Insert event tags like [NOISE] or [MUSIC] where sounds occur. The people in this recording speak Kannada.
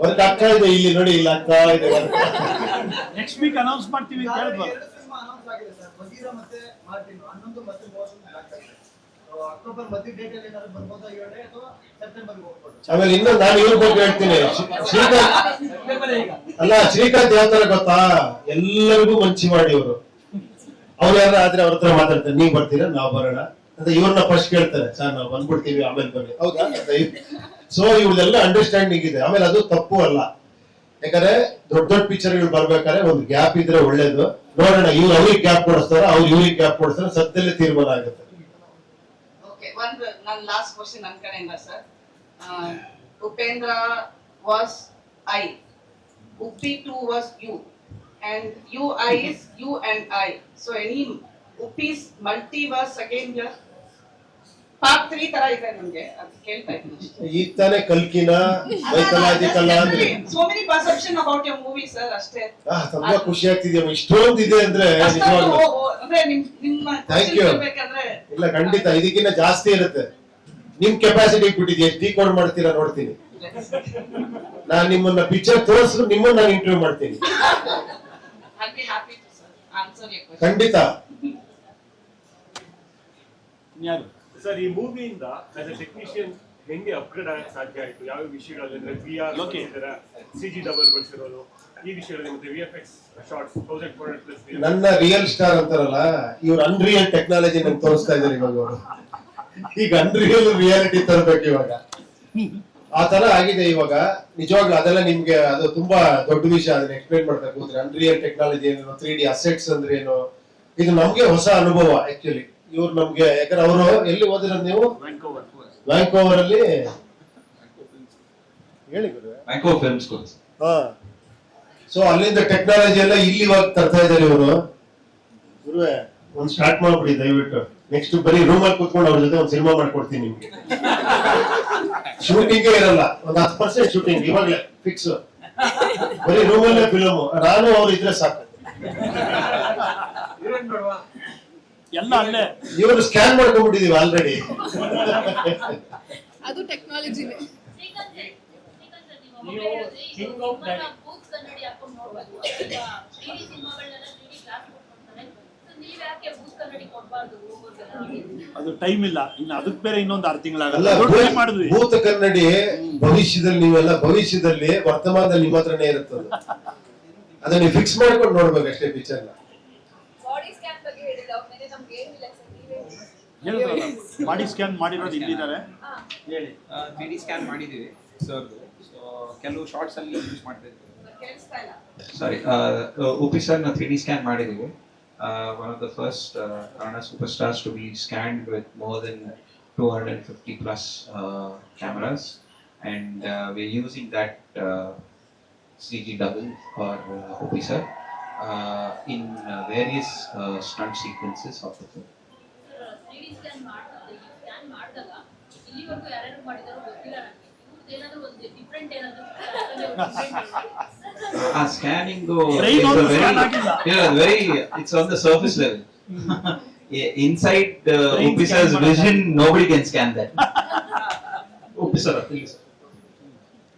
ಒಂದು ಅಕ್ಕ ಇದೆ ಇಲ್ಲಿ ನೋಡಿ ಇಲ್ಲ ಅಕ್ಕ ಇದೆ. ನೆಕ್ಸ್ಟ್ ವೀಕ್ ಅನೌನ್ಸ್ ಮಾಡ್ತೀವಿ ಅಂತ ನಾನು ಹೇಳಿದ್ವು? ಎರಡು ಸಿನಿಮಾ ಅನೌನ್ಸ್ ಆಗಿದೆ ಸರ್. ಬಗೀರ ಮತ್ತೆ ಮಾರ್ಟಿನ್. ಹನ್ನೊಂದು ಮತ್ತೆ ಮೂವತ್ತೊಂದು ಆಗ್ತಾ ಇದೆ. So, ಅಕ್ಟೋಬರ್ ಮಧ್ಯ ಡೇಟ್ ಅಲ್ಲಿ ಏನಾದ್ರು ಬರ್ಬೋದಾ ಏಳೇ ಅಥವಾ ಸೆಪ್ಟೆಂಬರ್ ಹೋಗ್ಬೋದು? ಆಮೇಲೆ ಇನ್ನೊಂದು ನಾನು ಇವ್ರ ಬಗ್ಗೆ ಹೇಳ್ತೀನಿ. ಶ್ರೀ- ಶ್ರೀಕಾಂತ್ ಅಲ್ಲ ಶ್ರೀಕಾಂತ್ ಯಾವ ತರ ಗೊತ್ತಾ? ಎಲ್ಲರಿಗೂ ಮಂಚಿ ಮಾಡಿ ಅವರು ಅವ್ರು ಯಾರು ಆದ್ರೆ ಅವ್ರ ಹತ್ರ ಮಾತಾಡ್ತಾರೆ ನೀವ್ ಬರ್ತೀರಾ? ನಾವ್ ಬರೋಣ. ಅಂತ ಇವ್ರನ್ನ ಫಸ್ಟ್ ಕೇಳ್ತಾರೆ ಸರ್ ನಾವು ಬಂದ್ಬಿಡ್ತೀವಿ ಆಮೇಲೆ ಬನ್ನಿ. ಹೌದಾ? ಸೊ ಇವ್ರದೆಲ್ಲ ಅಂಡರ್ಸ್ಟ್ಯಾಂಡಿಂಗ್ ಇದೆ. ಆಮೇಲೆ ಅದು ತಪ್ಪು ಅಲ್ಲ. ಯಾಕಂದ್ರೆ ದೊಡ್ಡ ದೊಡ್ಡ ಪಿಕ್ಚರ್ಗಳು ಬರ್ಬೇಕಾದ್ರೆ ಒಂದು ಗ್ಯಾಪ್ ಇದ್ರೆ ಒಳ್ಳೇದು. ನೋಡೋಣ ಇವ್ರು ಅವ್ರಿಗೆ ಗ್ಯಾಪ್ ಕೊಡಿಸ್ತಾರ ಅವ್ರು ಇವ್ರಿಗೆ ಗ್ಯಾಪ್ ಕೊಡಿಸ್ತಾರೆ ಸದ್ಯದಲ್ಲೇ ತೀರ್ಮಾನ ಆಗುತ್ತೆ. ಒಂದು one, ನನ್ನ ಕಡೆಯಿಂದ sir Upendra was I Uppi to was you. And UI is you and I So any Uppi's multiverse again here. Part three ತರ ಇದೆ ನಮ್ಗೆ ಅದು ಕೇಳ್ತಾ ಇದ್ದೀನಿ ಈಗ ತಾನೇ ಕಲ್ಕಿನ ಮೈಥಲಾಜಿಕಲ್ ಅಂದ್ರೆ? So many perception about your movie sir ಅಷ್ಟೇ. ಆ, ತುಂಬಾ ಖುಷಿ ಆಗ್ತಿದ್ಯಮ್ಮ ಇಷ್ಟೊಂದು ಇದೆ ಅಂದ್ರೆ ಅಷ್ಟೊಂದು ನಿಜವಾಗ್ಲೂ. ಓ- ಓ- ಅಂದ್ರೆ ನಿಮ್ ನಿಮ್ಮ Thank question ಇಲ್ಲ ಖಂಡಿತ ಇದಕ್ಕಿಂತ ಜಾಸ್ತಿ ಇರುತ್ತೆ. ನಿಮ್ ಕೆಪಾಸಿಟಿ ಬಿಟ್ಟಿದ್ಯಾ ಎಷ್ಟು ಡಿಕೋಡ್ ಮಾಡ್ತೀರಾ ನೋಡ್ತೀನಿ. ನಾನ್ ನಿಮ್ಮನ್ನ ಪಿಕ್ಚರ್ ತೋರಿಸ್ರು ನಿಮ್ಮನ್ನ ನಾನು ಇಂಟರ್ವ್ಯೂ ಮಾಡ್ತೀನಿ. I'll ಯಾರು? ಸರ್ ಈ ಮೂವಿಯಿಂದ ಆಸ್ ಅ ಟೆಕ್ನಿಷಿಯನ್ ಹೆಂಗೆ ಅಪ್ಗ್ರೇಡ್ ಆಗಕ್ಕೆ ಸಾಧ್ಯ ಆಯಿತು? ಯಾವ ವಿಷಯಗಳಲ್ಲಿ? ಅಂದರೆ V R okay C G double ಬಳಸಿರೋದು. ಈ ವಿಷಯದಲ್ಲಿ ಮತ್ತೆ V F X shots thousand four hundred plus ನನ್ನ ರಿಯಲ್ ಸ್ಟಾರ್ ಅಂತಾರಲ್ಲ ಇವ್ರು ಅನ್ರಿಯಲ್ ಟೆಕ್ನಾಲಜಿ ನಂಗೆ ತೋರಿಸ್ತಾ ಇದ್ದಾರೆ ಇವಾಗ ಅವರು. ಈಗ ಅನ್ರಿಯಲ್ ರಿಯಾಲಿಟಿ ತರಬೇಕು ಇವಾಗ. ಆ ತರ ಆಗಿದೆ ಇವಾಗ. ನಿಜವಾಗ್ಲೂ ಅದೆಲ್ಲ ನಿಮ್ಗೆ ಅದು ತುಂಬಾ ದೊಡ್ಡ ವಿಷಯ ಅದನ್ನ ಎಕ್ಸ್ಪ್ಲೈನ್ ಮಾಡ್ತಾ ಕೂತ್ರೆ. ಅನ್ರಿಯಲ್ ಟೆಕ್ನಾಲಜಿ ಏನೋ ತ್ರೀ ಡಿ ಅಸೆಟ್ಸ್ ಅಂದ್ರೆ ಏನು. ಇದು ನಮ್ಗೆ ಹೊಸ ಅನುಭವ ಆಕ್ಚುಲಿ ಇವ್ರು ನಮ್ಗೆ ಯಾಕಂದ್ರೆ ಅವರು ಎಲ್ಲಿ ಓದಿರ ನೀವು? ವ್ಯಾಂಕೋವರ್ ಅಲ್ಲಿ ಹೇಳಿ. ಹಾ. ಸೊ ಅಲ್ಲಿಂದ ಟೆಕ್ನಾಲಜಿ ಎಲ್ಲ ಇಲ್ಲಿ ಇವಾಗ ತರ್ತಾ ಇದ್ದಾರೆ ಇವರು. ಗುರುವೆ ಒಂದ್ ಸ್ಟಾರ್ಟ್ ಮಾಡ್ಬಿಡಿ ದಯವಿಟ್ಟು. ನೆಕ್ಸ್ಟ್ ಬರೀ ರೂಮ್ ಅಲ್ಲಿ ಕೂತ್ಕೊಂಡು ಅವ್ರ ಜೊತೆ ಒಂದ್ ಸಿನಿಮಾ ಮಾಡ್ಕೊಡ್ತೀನಿ ನಿಮ್ಗೆ. ಶೂಟಿಂಗೇ ಇರಲ್ಲ. ಒಂದ್ ಹತ್ತು ಪರ್ಸೆಂಟ್ ಶೂಟಿಂಗ್ ಇವಾಗಲೇ ಫಿಕ್ಸ್ ಬರೀ ರೂಮ್ ಅಲ್ಲೇ ಫಿಲಮ್ ನಾನು ಅವ್ರು ಇದ್ರೆ ಸಾಕು. ಎಲ್ಲ ಅಲ್ಲೇ. ಇವರು ಸ್ಕ್ಯಾನ್ ಮಾಡ್ಕೊಂಡ್ಬಿಟ್ಟಿದೀವಿ ಆಲ್ರೆಡಿ ಅದು ಟೆಕ್ನಾಲಜಿನೇ ನೀವು king of that- ಬೂತ್ ಕನ್ನಡಿ ಹಾಕೊಂಡು ನೋಡ್ಬೇಕು ಈಗ 3D ಸಿನಿಮಾಗಳನ್ನೆಲ್ಲ 3D ಗ್ಲಾಸ್ ಕೊಡ್ತಾರೆ ಯಾಕೆ ಬೂತ್ ಕನ್ನಡಿ ಕೊಡ್ಬಾರ್ದು ಅದು ಟೈಮ್ ಇಲ್ಲ. ಇನ್ನು ಅದಕ್ಕೆ ಬೇರೆ ಇನ್ನೊಂದು ಆರು ತಿಂಗಳಾಗಲ್ಲ. ಟ್ರೈ ಮಾಡಿದ್ವಿ. ಭೂತ ಕನ್ನಡಿ ಭವಿಷ್ಯದಲ್ಲಿ ನೀವೆಲ್ಲ ಭವಿಷ್ಯದಲ್ಲಿ ವರ್ತಮಾನದಲ್ಲಿ ನಿಮ್ಮ ಹತ್ರನೇ ಇರುತ್ತದೆ. ಅದನ್ನ ನೀವು ಫಿಕ್ಸ್ ಮಾಡ್ಕೊಂಡು ನೋಡ್ಬೇಕು ಅಷ್ಟೇ ಪಿಕ್ಚರ್ ಬಾಡಿ ಸ್ಕ್ಯಾನ್ ಬಗ್ಗೆ ಹೇಳಿಲ್ಲ ಆಮೇಲೆ ನಮ್ಗೆ ಏನಿಲ್ಲ ಸರ್ ನೀವೇ ಹೇಳಿದ್ರಲ್ಲ ಬಾಡಿ ಸ್ಕ್ಯಾನ್ ಮಾಡಿರೋದು ಇಲ್ಲಿದ್ದಾರೆ ಹೇಳಿ ತ್ರೀ ಡಿ ಸ್ಕ್ಯಾನ್ ಮಾಡಿದ್ದೀವಿ ಸರ್ ಸೊ ಕೆಲವು ಶಾರ್ಟ್ಸ್ ಅಲ್ಲಿ ಯೂಸ್ ಮಾಡ್ತಾ ಇದ್ದೀವಿ ಕೇಳಿಸ್ತಾ ಇಲ್ಲ Sorry, uh, Upi sir, scan 3D scan ಮಾಡಿದೀವಿ. Uh, one of the first uh, Kannada superstars to be scanned with more than 250 plus uh, cameras, and uh, we're using that uh, CG double for uh, Upi sir uh, in uh, various uh, stunt sequences of the film. Three D scan ಮಾಡ್ತಾರೆ ಸ್ಕ್ಯಾನ್ ಮಾಡಿದಾಗ ಇಲ್ಲಿವರೆಗೂ ಯಾರ್ಯಾರು ಮಾಡಿದಾರೋ ಗೊತ್ತಿಲ್ಲ ನನಗೆ ಇವ್ರದ್ದು ಏನಾದ್ರು ಒಂದು ಡಿಫ್ರೆಂಟ್ ಏನಾದ್ರು ಆ ಸ್ಕ್ಯಾನಿಂಗ್ Brain ಒಂದು scan ಆಗಿಲ್ಲ. Very it's on the surface level [LAUGHS] inside Brain ಉಪಿ scan sirs ಮಾಡಲ್ಲ. Vision nobody can scan that [LAUGHS] ಉಪಿ sir please